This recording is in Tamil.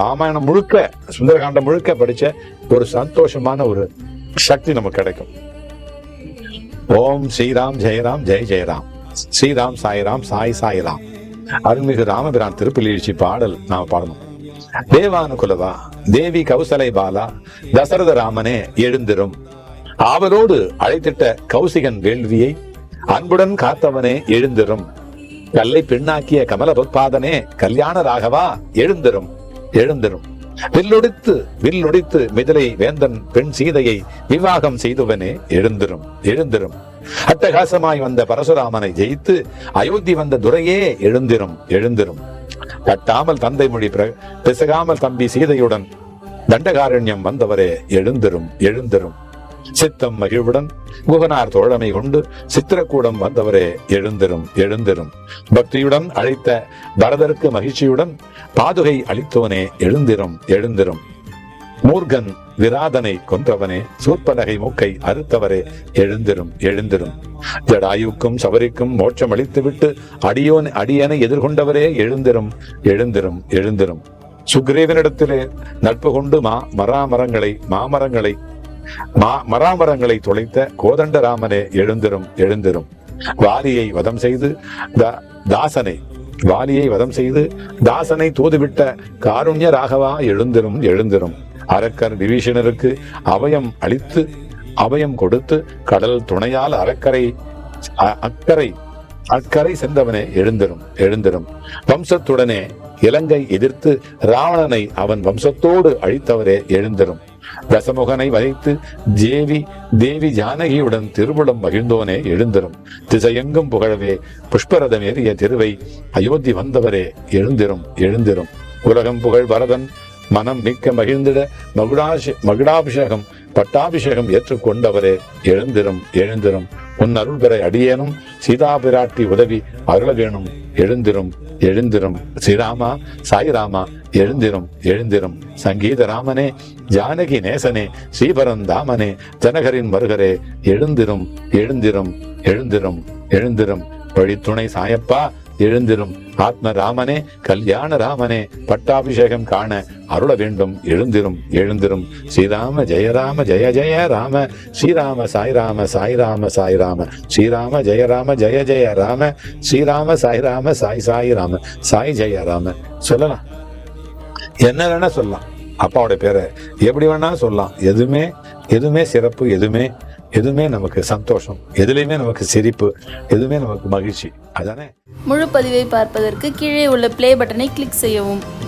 ராமாயணம் முழுக்க சுந்தரகாண்டம் முழுக்க படிச்ச ஒரு சந்தோஷமான ஒரு சக்தி நமக்கு கிடைக்கும். ஓம் ஸ்ரீராம் ஜெயராம் ஜெய் ஜெயராம். ஸ்ரீராம் சாய்ராம் சாய் சாய்ராம். அருள்மிகு ராமபிரான் திருப்பிலீழ்ச்சி பாடல் நாம் பாடணும். தேவானுகுலவா? தேவி கௌசலை பாலா? தசரத ராமனே எழுந்திரும். ஆவலோடு அழைத்திட்ட கௌசிகன் வேள்வியை அன்புடன் காத்தவனே எழுந்திரும். கல்லை பெண்ணாக்கிய கமல பொற்பாதனே கல்யாண ராகவா எழுந்திரும். எழுந்திரும். வில்லொடித்து வில்லொடித்து மிதிலை வேந்தன் பெண் சீதையை விவாகம் செய்தவனே எழுந்திரும் எழுந்திரும். அட்டகாசமாய் வந்த பரசுராமனை ஜெயித்து அயோத்தி வந்த துரையே எழுந்திரும் எழுந்திரும். தட்டாமல் தந்தை மொழி பிசகாமல் தம்பி சீதையுடன் தண்டகாரண்யம் வந்தவரே எழுந்திரும் எழுந்திரும். சித்தம் மகிழ்வுடன் குகனார் தோழமை கொண்டு சித்திரக்கூடம் வந்தவரே எழுந்திரும் எழுந்திரும். பக்தியுடன் அழைத்த பரதருக்கு மகிழ்ச்சியுடன் பாதுகை அளித்தவனே எழுந்திரும் எழுந்திரும். மூர்கன் விராதனை கொன்றவனே சூர்பனகை மூக்கை அறுத்தவரே எழுந்திரும் எழுந்திரும். ஜடாயுக்கும் சபரிக்கும் மோட்சம் அளித்துவிட்டு அடியோன் அடியனை எதிர்கொண்டவரே எழுந்திரும் எழுந்திரும் எழுந்திரும். சுக்ரீவனிடத்திலே நட்பு கொண்டு மா மராமரங்களை மாமரங்களை மா மராமரங்களை தொலைத்த கோதண்டராமனே எழுந்திரும் எழுந்திரும். வாரியை வதம் செய்து த- தாசனை வாலியை வதம் செய்து தாசனை தூதுவிட்ட காருண்ய ராகவா எழுந்திரும் எழுந்திரும். அரக்கர் விபீஷணருக்கு அவயம் அளித்து அவயம் கொடுத்து கடல் துணையால் அரக்கரை அ- அக்கறை அக்கறை சென்றவனே எழுந்திரும் எழுந்திரும். வம்சத்துடனே இலங்கை எதிர்த்து ராவணனை அவன் வம்சத்தோடு அழித்தவரே எழுந்திரும். தசமுகனை வதைத்து தேவி தேவி ஜானகியுடன் திருவுளம் மகிழ்ந்தோனே எழுந்திரும். திசையெங்கும் புகழவே புஷ்பரதம் ஏறிய திருவை அயோத்தி வந்தவரே எழுந்திரும் எழுந்திரும். உலகம் புகழ் வரதன் மனம் மிக்க மகிழ்ந்திட மகுடாஷ மகுடாபிஷேகம் பட்டாபிஷேகம் ஏற்றுக்கொண்டவரே எழுந்திரும் எழுந்திரும். உன் அருள் பெற அடியேனும் சீதாபிராட்டி உதவி அருள வேணும் எழுந்திரும். எழுந்திரும். ஸ்ரீராமா சாய்ராமா எழுந்திரும் எழுந்திரும். சங்கீத ராமனே ஜானகி நேசனே ஸ்ரீபரந்தாமனே ஜனகரின் வருகரே எழுந்திரும் எழுந்திரும் எழுந்திரும் எழுந்திரும். வழித்துணை சாயப்பா எழுந்திரும். ஆத்ம ராமனே கல்யாண ராமனே பட்டாபிஷேகம் காண அருள வேண்டும். எழுந்திரும் எழுந்திரும். ஸ்ரீராம ஜெயராம ஜெய ஜெய ராம. ஸ்ரீராம சாய்ராம சாய்ராம சாய்ராம ஸ்ரீராம ஜெயராம ஜெய ஜெய ராம. ஸ்ரீராம சாய்ராம சாய் சாய் ராம. சாய் ஜெய ராம. சொல்லலாம். என்ன வேணா சொல்லலாம். அப்பாவோட பேரை எப்படி வேணா சொல்லலாம். எதுவுமே எதுவுமே சிறப்பு எதுவுமே எதுவுமே நமக்கு சந்தோஷம் எதுலையுமே நமக்கு சிரிப்பு எதுவுமே நமக்கு மகிழ்ச்சி. அதானே? முழு பதிவை பார்ப்பதற்கு கீழே உள்ள பிளே பட்டனை கிளிக் செய்யவும்.